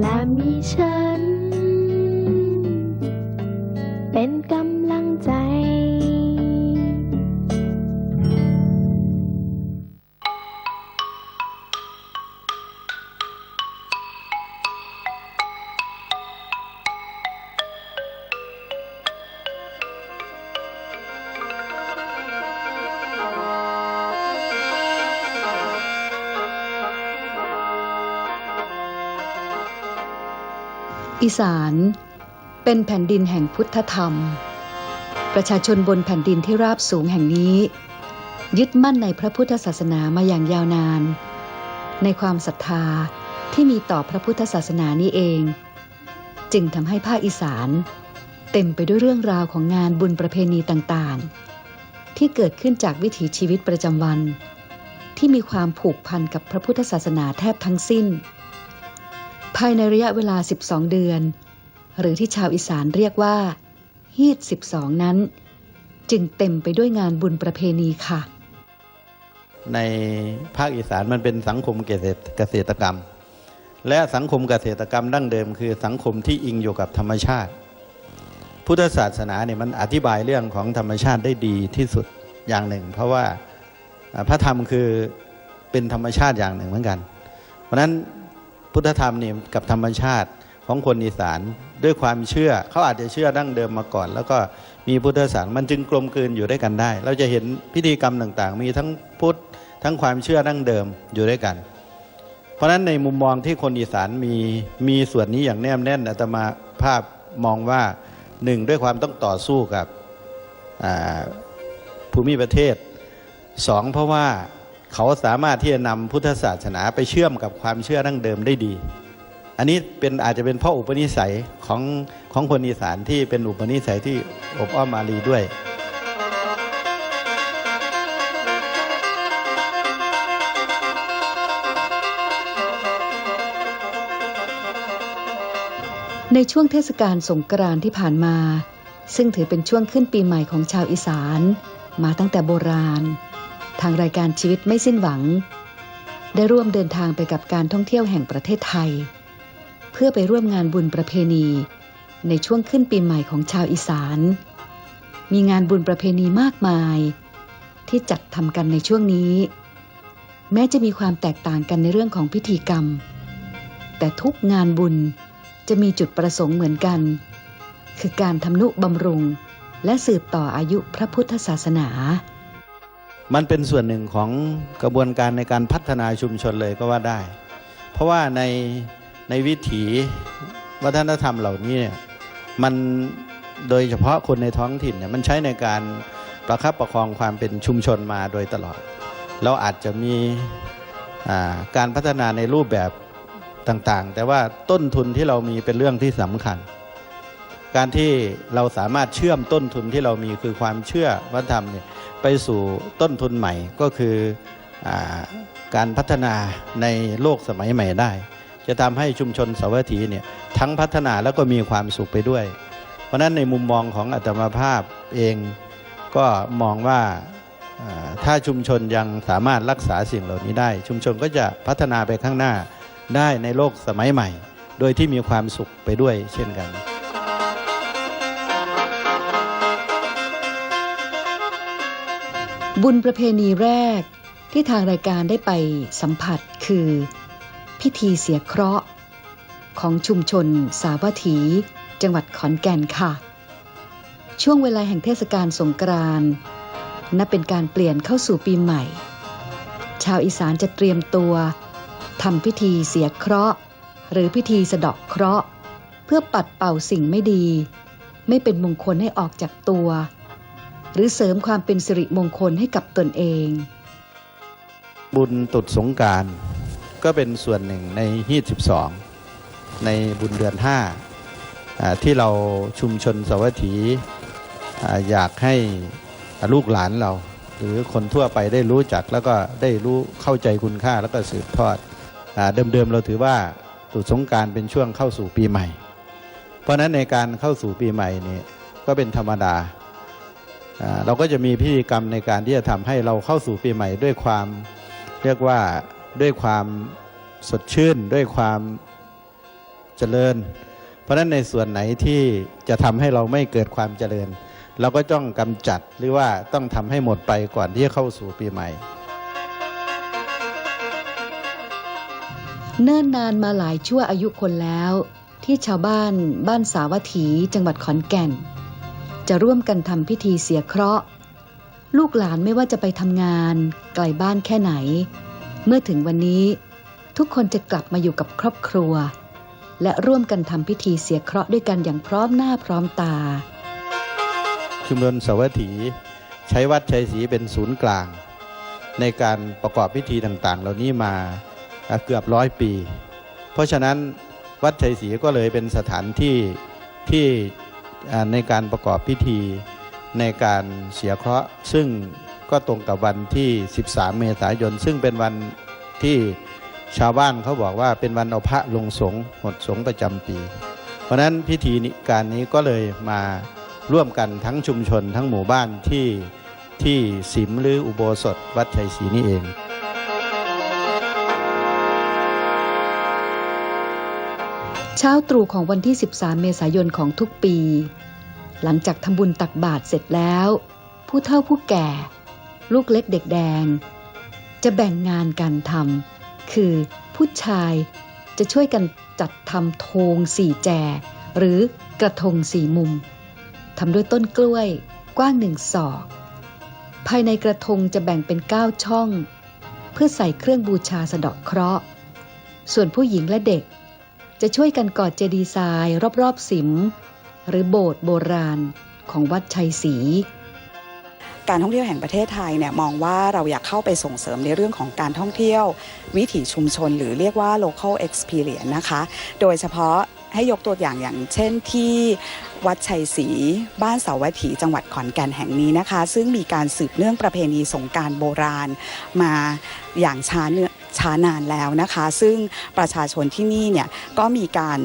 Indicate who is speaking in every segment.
Speaker 1: และมีฉัน
Speaker 2: อีสานเป็นแผ่นดินแห่งพุทธธรรม ประชาชนบนแผ่นดินที่ราบสูงแห่งนี้ ยึดมั่นในพระพุทธศาสนามาอย่างยาวนาน ในความศรัทธาที่มีต่อพระพุทธศาสนานี้เอง จึงทำให้ภาคอีสาน เต็มไปด้วยเรื่องราวของงานบุญประเพณีต่างๆ ที่เกิดขึ้นจากวิถีชีวิตประจำวัน ที่มีความผูกพันกับพระพุทธศาสนาแทบทั้งสิ้น ภายในระยะเวลา 12 เดือน หรือที่ชาวอีสานเรียกว่า ฮีด 12 นั้น จึงเต็มไปด้วยงานบุญประเพณีค่ะ
Speaker 3: ในภาคอีสานมันเป็นสังคมเกษตรกรรม และสังคมเกษตรกรรมดั้งเดิม คือสังคมที่อิงอยู่กับธรรมชาติ พุทธศาสนาเนี่ยมันอธิบายเรื่องของธรรมชาติได้ดีที่สุดอย่างหนึ่ง เพราะว่าพระธรรมคือเป็นธรรมชาติอย่างหนึ่งเหมือนกัน เพราะนั้น พุทธธรรมเนี่ยกับธรรมชาติของคนอีสานด้วยความเชื่อเขาอาจจะเชื่อดั้งเดิมมาก่อน แล้วก็มีพุทธศาสนามันจึงกลมกลืนอยู่ด้วยกันได้ เราจะเห็นพิธีกรรมต่างๆ มีทั้งพุทธทั้งความเชื่อดั้งเดิมอยู่ด้วยกัน เพราะฉะนั้นในมุมมองที่คนอีสานมีมีส่วนนี้อย่างแนบแน่นอาตมาภาพมองว่าหนึ่งด้วยความต้องต่อสู้กับภูมิประเทศสองเพราะว่า เขาสามารถที่จะนำพุทธศาสนาไปเชื่อมกับความเชื่อดั้งเดิมได้ดี อันนี้เป็นอาจจะเป็นเพราะอุปนิสัยของของคนอีสานที่เป็นอุปนิสัยที่อบอ้อมอารีด้วย
Speaker 2: ในช่วงเทศกาลสงกรานต์ที่ผ่านมา ซึ่งถือเป็นช่วงขึ้นปีใหม่ของชาวอีสาน มาตั้งแต่โบราณ ทางรายการชีวิตไม่สิ้นหวัง ได้ร่วมเดินทางไปกับการท่องเที่ยวแห่งประเทศไทย เพื่อไปร่วมงานบุญประเพณี ในช่วงขึ้นปีใหม่ของชาวอีสาน มีงานบุญประเพณีมากมาย ที่จัดทำกันในช่วงนี้ แม้จะมีความแตกต่างกันในเรื่องของพิธีกรรม แต่ทุกงานบุญจะมีจุดประสงค์เหมือนกัน คือการทำนุบำรุง และสืบต่ออายุพระพุทธศาสนา
Speaker 3: มันเป็นส่วนหนึ่งของกระบวนการในการพัฒนาชุมชนเลยก็ว่าได้ เพราะว่าในในวิถีวัฒนธรรมเหล่านี้เนี่ยมันโดยเฉพาะคนในท้องถิ่นเนี่ยมันใช้ในการประคับประคองความเป็นชุมชนมาโดยตลอด เราอาจจะมีาการพัฒนาในรูปแบบต่างๆ แต่ว่าต้นทุนที่เรามีเป็นเรื่องที่สำคัญ การที่เราสามารถเชื่อมต้นทุนที่เรามีคือความเชื่อวัฒนธรรมเนี่ยไปสู่ต้นทุนใหม่ก็คืออการพัฒนาในโลกสมัยใหม่ได้ จะทำให้ชุมชนสวัตถีเนี่ยทั้งพัฒนาแล้วก็มีความสุขไปด้วย เพราะนั้นในมุมมองของอัตมาภาพเองก็มองว่าถ้าชุมชนยังสามารถรักษาสิ่งเหล่านี้ได้ ชุมชนก็จะพัฒนาไปข้างหน้าได้ในโลกสมัยใหม่ โดยที่มีความสุขไปด้วยเช่นกัน
Speaker 2: บุญประเพณีแรกที่ทางรายการได้ไปสัมผัสคือ พิธีเสียเคราะห์ ของชุมชนสาวัตถี จังหวัดขอนแก่นค่ะ ช่วงเวลาแห่งเทศกาลสงกรานต์นับเป็นการเปลี่ยนเข้าสู่ปีใหม่ ชาวอีสานจะเตรียมตัวทำพิธีเสียเคราะห์ หรือพิธีสะเดาะเคราะห์ เพื่อปัดเป่าสิ่งไม่ดี ไม่เป็นมงคลให้ออกจากตัว หรือเสริมความเป็นสิริมงคลให้กับตนเอง
Speaker 3: บุญตรุษสงการก็เป็นส่วนหนึ่งในฮีต12 ในบุญเดือน5อ่าที่เราชุมชนสวัสถีอยากให้ลูกหลานเรา หรือคนทั่วไปได้รู้จักแล้วก็ได้รู้เข้าใจคุณค่าแล้วก็สืบทอดอเดิมๆเราถือว่าตรุษสงการเป็นช่วงเข้าสู่ปีใหม่ เพราะนั้นในการเข้าสู่ปีใหม่นี่ก็เป็นธรรมดา เราก็จะมีพิธีกรรมในการที่จะทำให้เราเข้าสู่ปีใหม่ด้วยความเรียกว่าด้วยความสดชื่น ด้วยความเจริญ เพราะฉะนั้นในส่วนไหนที่จะทำให้เราไม่เกิดความเจริญ เราก็ต้องกำจัดหรือว่าต้องทำให้หมดไปก่อนที่จะเข้าสู่ปีใหม่
Speaker 2: เนิ่นนานมาหลายชั่วอายุคนแล้ว ที่ชาวบ้านบ้านสาวัตถีจังหวัดขอนแก่น จะร่วมกันทำพิธีเสียเคราะห์ ลูกหลานไม่ว่าจะไปทำงานไกลบ้านแค่ไหน เมื่อถึงวันนี้ ทุกคนจะกลับมาอยู่กับครอบครัว และร่วมกันทำพิธีเสียเคราะห์ด้วยกันอย่างพร้อมหน้าพร้อมตา
Speaker 3: ชุมชนสวัสถีใช้วัดชัยศรีเป็นศูนย์กลาง ในการประกอบพิธีต่างๆ เหล่านี้มาเกือบร้อยปี เพราะฉะนั้นวัดชัยศรีก็เลยเป็นสถานที่ที่ ในการประกอบพิธีในการเสียเคราะห์ ซึ่งก็ตรงกับวันที่ 13 เมษายน ซึ่งเป็นวันที่ชาวบ้านเขาบอกว่าเป็นวันเอาพระลงสงฆ์หดสงฆ์ประจำปี เพราะนั้นพิธีนี้การนี้ก็เลยมาร่วมกันทั้งชุมชนทั้งหมู่บ้านที่ที่สิมหรืออุโบสถวัดชัยศรีนี่เอง
Speaker 2: เช้าตรู่ของวันที่ 13 เมษายนของทุกปี หลังจากทำบุญตักบาตรเสร็จแล้ว ผู้เฒ่าผู้แก่ ลูกเล็กเด็กแดง จะแบ่งงานกันทำคือผู้ชายจะช่วยกันจัดทำโทงสี่แจ หรือกระทงสี่มุมทำด้วยต้นกล้วยกว้างหนึ่งศอก ภายในกระทงจะแบ่งเป็นเก้าช่อง เพื่อใส่เครื่องบูชาสะเดาะเคราะห์ ส่วนผู้หญิงและเด็ก จะช่วยกันกอดเจดีย์ทรายรอบๆสิม หรือโบสถ์โบราณของวัดชัยศรี
Speaker 4: การท่องเที่ยวแห่งประเทศไทยเนี่ยมองว่าเราอยากเข้าไปส่งเสริมในเรื่องของการท่องเที่ยว วิถีชุมชนหรือเรียกว่า local experience นะคะ โดยเฉพาะให้ยกตัวอย่างอย่างเช่นที่วัดชัยศรีบ้านเสาวัตถีจังหวัดขอนแก่นแห่งนี้นะคะ ซึ่งมีการสืบเนื่องประเพณีสงการโบราณ มาอย่างช้าเนื้อ ช้านานแล้วนะคะ ซึ่งประชาชนที่นี่เนี่ยก็มีการ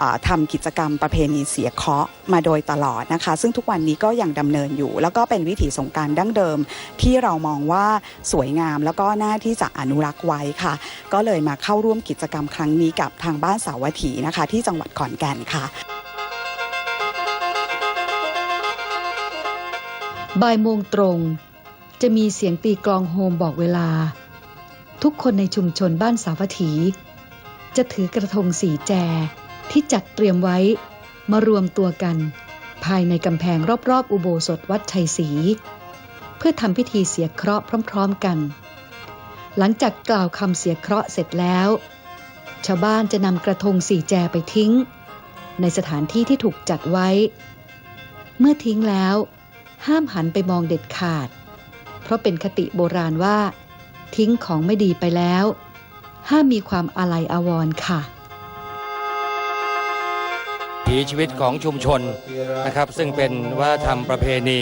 Speaker 4: อ่าทำกิจกรรมประเพณีเสียเคาะมาโดยตลอดนะคะ ซึ่งทุกวันนี้ก็ยังดำเนินอยู่ แล้วก็เป็นวิถีสงการดั้งเดิมที่เรามองว่าสวยงามแล้วก็น่าที่จะอนุรักษ์ไว้ค่ะ ก็เลยมาเข้าร่วมกิจกรรมครั้งนี้กับทางบ้านสาวัตถีนะคะ ที่จังหวัดขอนแก่นค่ะ
Speaker 2: บ่ายโมงตรง จะมีเสียงตีกลองโฮมบอกเวลา ทุกคนในชุมชนบ้านสาวัตถี จะถือกระทงสีแจที่จัดเตรียมไว้มารวมตัวกัน ภายในกำแพงรอบๆอุโบสถวัดชัยศรีเพื่อทำพิธีเสียเคราะห์พร้อม ๆ กัน หลังจากกล่าวคำเสียเคราะห์เสร็จแล้ว ชาวบ้านจะนำกระทงสีแจไปทิ้ง ในสถานที่ที่ถูกจัดไว้ เมื่อทิ้งแล้ว ห้ามหันไปมองเด็ดขาด เพราะเป็นคติโบราณว่า ทิ้งของไม่ดีไปแล้ว ห้ามมีความอาลัยอาวรณ์ค่ะ
Speaker 5: ถีชีวิตของชุมชนนะครับซึ่งเป็นวัฒนธรรมประเพณี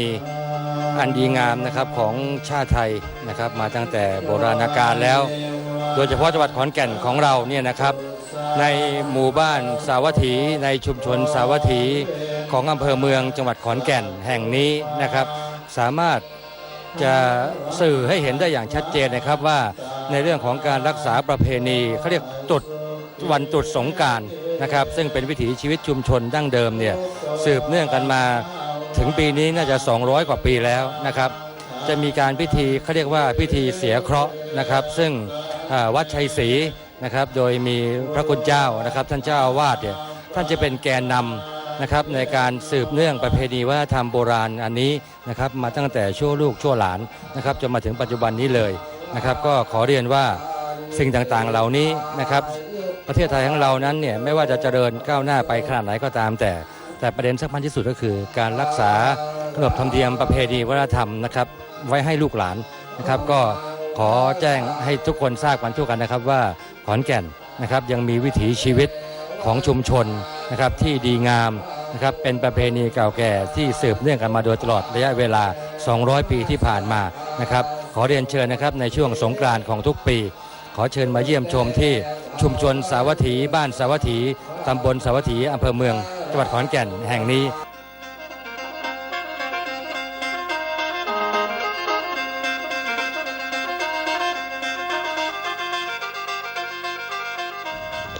Speaker 5: อันดีงามนะครับของชาติไทยนะครับมาตั้งแต่โบราณกาลแล้ว โดยเฉพาะจังหวัดขอนแก่นของเราเนี่ยนะครับในหมู่บ้านสาวัตถี ในชุมชนสาวัตถีของอำเภอเมืองจังหวัดขอนแก่นแห่งนี้นะครับ สามารถ จะสื่อให้เห็นได้อย่างชัดเจนนะครับว่าในเรื่องของการรักษาประเพณีเขาเรียกตรุษวันตรุษสงการนะครับซึ่งเป็นวิถีชีวิตชุมชนดั้งเดิมเนี่ยสืบเนื่องกันมาถึงปีนี้น่าจะ 200 กว่าปีแล้วนะครับ จะมีการพิธีเขาเรียกว่าพิธีเสียเคราะห์นะครับ ซึ่งวัดชัยศรีนะครับ โดยมีพระคุณเจ้านะครับ ท่านเจ้าอาวาสเนี่ยท่านจะเป็นแกนนำ นะครับในการสืบเนื่องประเพณีวัฒนธรรมโบราณอันนี้นะครับมาตั้งแต่ชั่วลูกชั่วหลานนะครับจนมาถึงปัจจุบันนี้เลยนะครับก็ขอเรียนว่าสิ่งต่างๆเหล่านี้นะครับประเทศไทยของเรานั้นเนี่ยไม่ว่าจะเจริญก้าวหน้าไปขนาดไหนก็ตามแต่ แต่ประเด็นสำคัญที่สุดก็คือ การรักษาขนบธรรมเนียมประเพณีวัฒนธรรมนะครับไว้ให้ลูกหลานนะครับ ก็ขอแจ้งให้ทุกคนทราบกันทั่วกันนะครับว่าขอนแก่นนะครับยังมีวิถีชีวิตของชุมชน นะครับที่ดีงามนะครับเป็นประเพณีเก่าแก่ที่สืบเนื่องกันมาโดยตลอดระยะเวลา 200 ปีที่ผ่านมานะครับขอเรียนเชิญนะครับในช่วงสงกรานต์ของทุกปี ขอเชิญมาเยี่ยมชมที่ชุมชนสาวัตถี บ้านสาวัตถีตำบลสาวัตถีอำเภอเมืองจังหวัดขอนแก่นแห่งนี้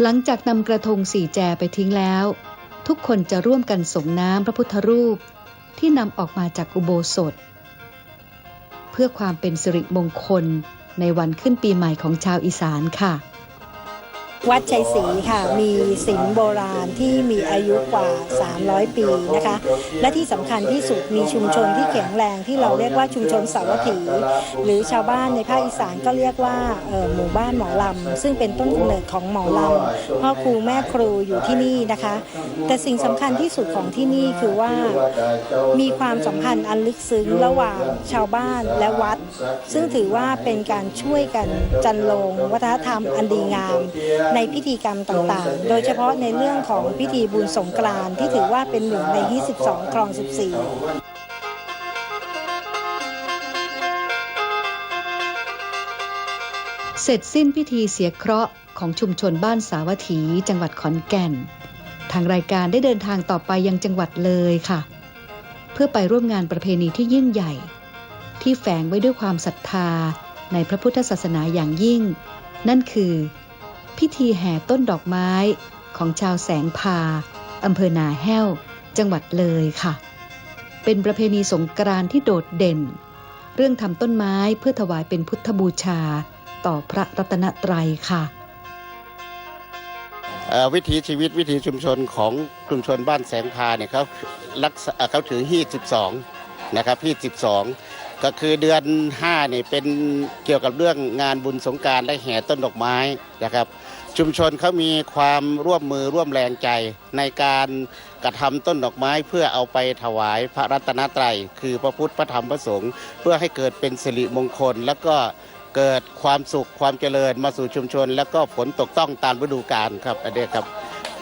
Speaker 2: หลังจากนำกระทงสี่แจไปทิ้งแล้ว ทุกคนจะร่วมกันส่งน้ำพระพุทธรูปที่นำออกมาจากอุโบสถ เพื่อความเป็นสิริมงคลในวันขึ้นปีใหม่ของชาวอีสานค่ะ
Speaker 6: วัดชัยศรีค่ะ มีศิลป์โบราณที่มีอายุกว่า 300 ปีนะคะ และที่สำคัญที่สุดมีชุมชนที่แข็งแรงที่เราเรียกว่าชุมชนสาวัตถีหรือชาวบ้านในภาคอีสานก็เรียกว่าออหมู่บ้านหมอลำ ซึ่งเป็นต้นกำเนิดของหมอลำพ่อครูแม่ครูอยู่ที่นี่นะคะ แต่สิ่งสำคัญที่สุดของที่นี่คือว่ามีความสัมพันธ์อันลึกซึ้งระหว่างชาวบ้านและวัด ซึ่งถือว่าเป็นการช่วยกันจันลงวัฒนธรรมอันดีงามในพิธีกรรมต่างๆ โดยเฉพาะในเรื่องของพิธีบุญสงกรานต์ที่ถือว่าเป็นหนึ่งใน 22ครอง 14
Speaker 2: เสร็จสิ้นพิธีเสียเคราะห์ของชุมชนบ้านสาวัตถี จังหวัดขอนแก่น ทางรายการได้เดินทางต่อไปยังจังหวัดเลยค่ะ เพื่อไปร่วมงานประเพณีที่ยิ่งใหญ่ ที่แฝงไว้ด้วยความศรัทธาในพระพุทธศาสนาอย่างยิ่ง นั่นคือ พิธีแห่ต้นดอกไม้ของชาวแสงพาอำเภอนาแห้ว จังหวัดเลยค่ะ เป็นประเพณีสงกรานต์ที่โดดเด่น เรื่องทำต้นไม้เพื่อถวายเป็นพุทธบูชาต่อพระรัตนตรัยค่ะ
Speaker 7: วิถีชีวิตวิถีชุมชนของชุมชนบ้านแสงพาเนี่ยเขารักเอ่อเขาถือฮีด12 นะครับฮีด12 ก็คือเดือน5เนี่ยเป็นเกี่ยวกับเรื่องงานบุญสงการและแห่ต้นดอกไม้นะครับ ชุมชนเขามีความร่วมมือร่วมแรงใจในการกระทำต้นดอกไม้เพื่อเอาไปถวายพระรัตนตรัย คือพระพุทธพระธรรมพระสงฆ์เพื่อให้เกิดเป็นสิริมงคล แล้วก็เกิดความสุขความเจริญมาสู่ชุมชน แล้วก็ฝนตกต้องตามฤดูกาลครับอันนี้ครับ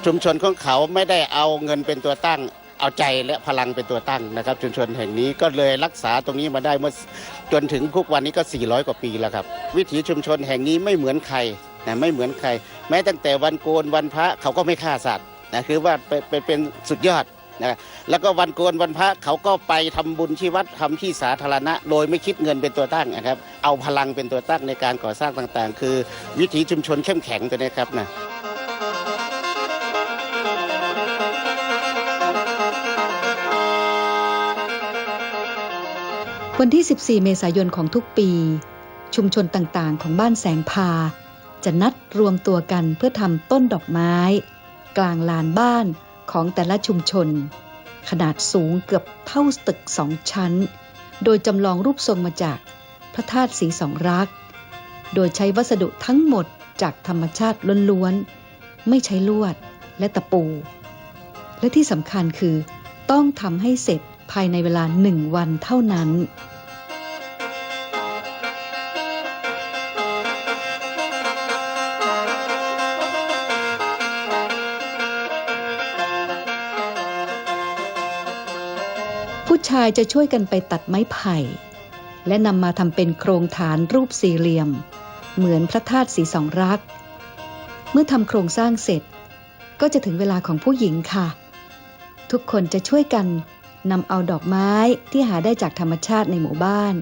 Speaker 7: ชุมชนของเขาไม่ได้เอาเงินเป็นตัวตั้ง เอาใจและพลังเป็นตัวตั้งนะครับชุมชนแห่งนี้ก็เลยรักษาตรงนี้มาได้เมื่อจนถึงทุกวันนี้ก็ 400 กว่าปีแล้วครับ วิถีชุมชนแห่งนี้ไม่เหมือนใครนะไม่เหมือนใคร แม้ตั้งแต่วันโกนวันพระเขาก็ไม่ฆ่าสัตว์นะคือว่าเป็นเป็นสุดยอดนะแล้วก็วันโกนวันพระเขาก็ไปทำบุญที่วัดทำที่สาธารณะ โดยไม่คิดเงินเป็นตัวตั้งนะครับ เอาพลังเป็นตัวตั้งในการก่อสร้างต่างๆ คือวิถีชุมชนเข้มแข็งตัวนี้ครับนะ
Speaker 2: วันที่ 14 เมษายนของทุกปี ชุมชนต่างๆ ของบ้านแสงพา จะนัดรวมตัวกันเพื่อทำต้นดอกไม้ กลางลานบ้านของแต่ละชุมชน ขนาดสูงเกือบเท่าตึกสองชั้น โดยจำลองรูปทรงมาจากพระธาตุสีสองรัก โดยใช้วัสดุทั้งหมดจากธรรมชาติล้วนๆ ไม่ใช้ลวดและตะปู และที่สำคัญคือต้องทำให้เสร็จ ภายในเวลาหนึ่งวันเท่านั้น ผู้ชายจะช่วยกันไปตัดไม้ไผ่ และนำมาทำเป็นโครงฐานรูปสี่เหลี่ยม เหมือนพระธาตุสีสองรัก เมื่อทำโครงสร้างเสร็จ ก็จะถึงเวลาของผู้หญิงค่ะ ทุกคนจะช่วยกัน นำเอาดอกไม้ที่หาได้จากธรรมชาติในหมู่บ้าน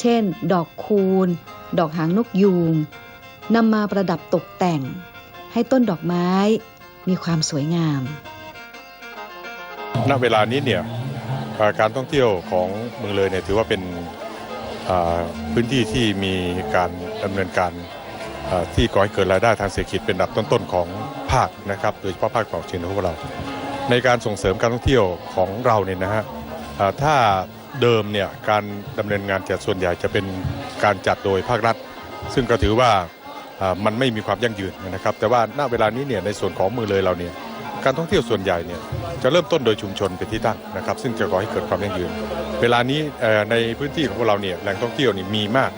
Speaker 2: เช่น ดอกคูณ ดอกหางนกยูงนำมาประดับตกแต่ง ให้ต้นดอกไม้มีความสวยงาม
Speaker 8: ณ เวลานี้เนี่ยการท่องเที่ยวของเมืองเลยเนี่ยถือว่าเป็นพื้นที่ที่มีการดำเนินการที่ก่อให้เกิดรายได้ทางเศรษฐกิจเป็นอันดับต้นๆของภาคนะครับ โดยเฉพาะภาคตะวันออกเฉียงเหนือของเรา ในการส่งเสริมการท่องเที่ยวของเราเนี่ยนะฮะถ้าเดิมเนี่ยการดำเนินงานจัดส่วนใหญ่จะเป็นการจัดโดยภาครัฐ ซึ่งก็ถือว่ามันไม่มีความยั่งยืนนะครับ แต่ว่าณเวลานี้เนี่ยในส่วนของเมืองเลยเราเนี่ยการท่องเที่ยวส่วนใหญ่เนี่ยจะเริ่มต้นโดยชุมชนเป็นที่ตั้งนะครับ ซึ่งจะก่อให้เกิดความยั่งยืน เวลานี้ในพื้นที่ของเราเนี่ยแหล่งท่องเที่ยวนี่มีมาก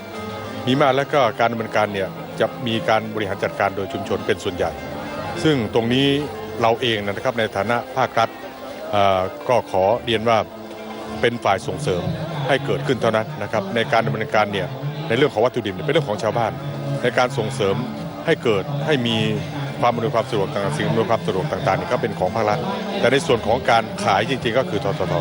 Speaker 8: มีมากแล้วก็การดำเนินการเนี่ยจะมีการบริหารจัดการโดยชุมชนเป็นส่วนใหญ่ ซึ่งตรงนี้ เราเองนะครับในฐานะภาครัฐอ่อก็ขอเรียนว่าเป็นฝ่ายส่งเสริมให้เกิดขึ้นเท่านั้นนะครับในการดำเนินการเนี่ยในเรื่องของวัตถุดิบเนี่ยเป็นเรื่องของชาวบ้าน ในการส่งเสริมให้เกิดให้มีความอำนวยความสะดวกต่างๆสิ่งอำนวยความสะดวกต่างๆนี่ก็เป็นของภาครัฐ แต่ในส่วนของการขายจริงๆ ก็คือททท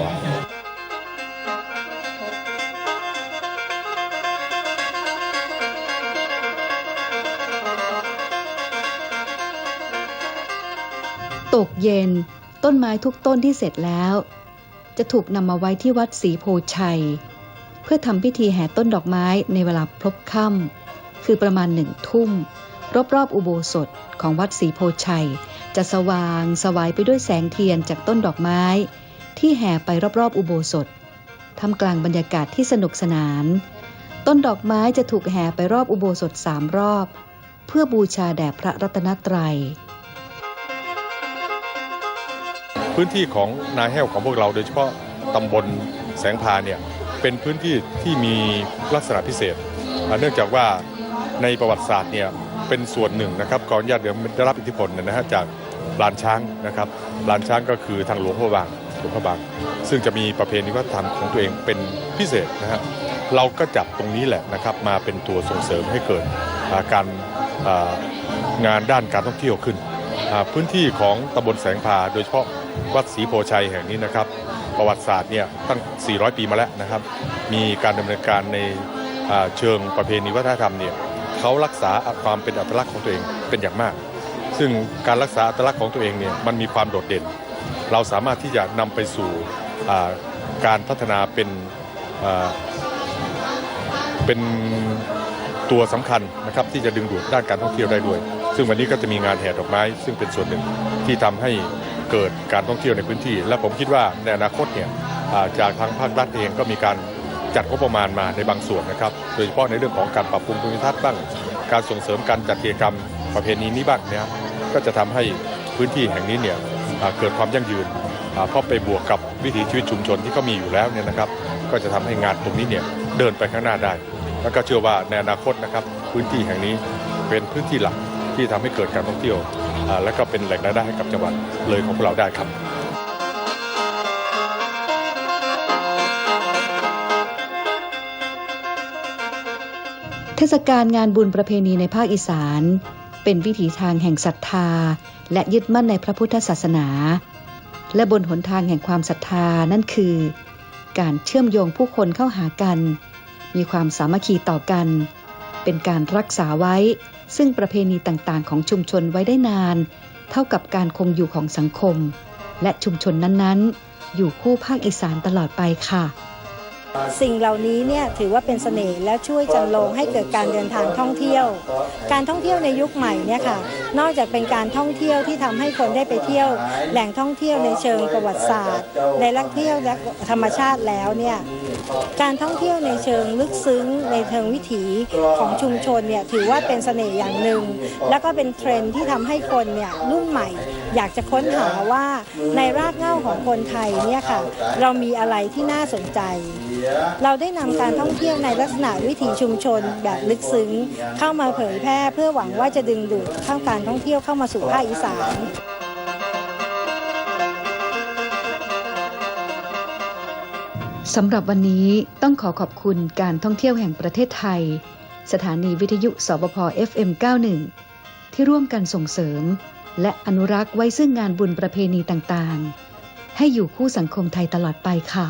Speaker 2: เย็น ต้นไม้ทุกต้นที่เสร็จแล้ว จะถูกนำมาไว้ที่วัดศรีโพชัย เพื่อทำพิธีแห่ต้นดอกไม้ในเวลาพลบค่ำคือประมาณหนึ่งทุ่ม รอบๆอบอุโบสถของวัดศรีโพชัย จะสว่างสวายไปด้วยแสงเทียนจากต้นดอกไม้ ที่แห่ไปรอบๆอ,อุโบสถทำกลางบรรยากาศที่สนุกสนาน ต้นดอกไม้จะถูกแห่ไปรอบอุโบสถสามรอบ เพื่อบูชาแด่พระรัตนตรัย
Speaker 8: พื้นที่ของนาแห้วของพวกเราโดยเฉพาะตำบลแสงพาเนี่ยเป็นพื้นที่ที่มีลักษณะพิเศษ เนื่องจากว่าในประวัติศาสตร์เนี่ยเป็นส่วนหนึ่งนะครับก่อนญาติเดิมได้รับอิทธิพลนะฮะจากลานช้างนะครับลานช้างก็คือทางหลวงพระบางหลวงพระบาง ซึ่งจะมีประเพณีวัฒนธรรมของตัวเองเป็นพิเศษนะฮะเราก็จับตรงนี้แหละนะครับมาเป็นตัวส่งเสริมให้เกิดการงานด้านการท่องเที่ยวขึ้น พื้นที่ของตำบลแสงพาโดยเฉพาะ วัดศรีโพชัยแห่งนี้นะครับ ประวัติศาสตร์เนี่ยตั้ง 400 ปีมาแล้วนะครับ มีการดำเนินการในเชิงประเพณีวัฒนธรรมเนี่ยเขารักษาความเป็นอัตลักษณ์ของตัวเองเป็นอย่างมาก ซึ่งการรักษาอัตลักษณ์ของตัวเองเนี่ยมันมีความโดดเด่น เราสามารถที่จะนำไปสู่การพัฒนาเป็นเป็นตัวสำคัญนะครับที่จะดึงดูดด้านการท่องเที่ยวได้ด้วย ซึ่งวันนี้ก็จะมีงานแห่ดอกไม้ ซึ่งเป็นส่วนหนึ่งที่ทำให้ เกิดการท่องเที่ยวในพื้นที่ และผมคิดว่าในอนาคตเนี่ยจากทางภาครัฐเองก็มีการจัดงบประมาณมาในบางส่วนนะครับ โดยเฉพาะในเรื่องของการปรับปรุงภูมิทัศน์บ้าง การส่งเสริมการจัดกิจกรรมประเพณีนี้บ้างเนี่ยก็จะทำให้พื้นที่แห่งนี้เนี่ยเกิดความยั่งยืนเพราะไปบวกกับวิถีชีวิตชุมชนที่เขามีอยู่แล้วเนี่ยนะครับ ก็จะทำให้งานตรงนี้เนี่ยเดินไปข้างหน้าได้ แล้วก็เชื่อว่าในอนาคตนะครับพื้นที่แห่งนี้เป็นพื้นที่หลักที่ทำให้เกิดการท่องเที่ยว และก็เป็นแหล่งรายได้ให้กับจังหวัดเลยของพวกเราได้ครับ
Speaker 2: เทศกาลงานบุญประเพณีในภาคอีสาน เป็นวิถีทางแห่งศรัทธา และยึดมั่นในพระพุทธศาสนา และบนหนทางแห่งความศรัทธานั่นคือ การเชื่อมโยงผู้คนเข้าหากัน มีความสามัคคีต่อกัน เป็นการรักษาไว้ ซึ่งประเพณีต่างๆ ของชุมชนไว้ได้นาน เท่ากับการคงอยู่ของสังคม และชุมชนนั้นๆ อยู่คู่ภาคอีสานตลอดไปค่ะ
Speaker 6: สิ่งเหล่านี้เนี่ยถือว่าเป็นเสน่ห์และช่วยจันลงให้เกิดการเดินทางท่องเที่ยว การท่องเที่ยวในยุคใหม่เนี่ยค่ะ นอกจากเป็นการท่องเที่ยวที่ทำให้คนได้ไปเที่ยว แหล่งท่องเที่ยวในเชิงประวัติศาสตร์ ในลักเที่ยวและธรรมชาติแล้วเนี่ย การท่องเที่ยวในเชิงลึกซึ้งในเชิงวิถีของชุมชนเนี่ยถือว่าเป็นเสน่ห์อย่างหนึ่ง แล้วก็เป็นเทรนด์ที่ทำให้คนเนี่ยรุ่นใหม่ อยากจะค้นหาว่าในรากเหง้าของคนไทยเนี่ยค่ะเรามีอะไรที่น่าสนใจ เราได้นำการท่องเที่ยวในลักษณะวิถีชุมชนแบบลึกซึ้ง เข้ามาเผยแพร่เพื่อหวังว่าจะดึงดูดเข้าการท่องเที่ยวเข้ามาสู่ภาคอีสาน
Speaker 2: สำหรับวันนี้ต้องขอขอบคุณการท่องเที่ยวแห่งประเทศไทย สถานีวิทยุสบพ FM 91 ที่ร่วมกันส่งเสริม และอนุรักษ์ไว้ซึ่งงานบุญประเพณีต่างๆ ให้อยู่คู่สังคมไทยตลอดไปค่ะ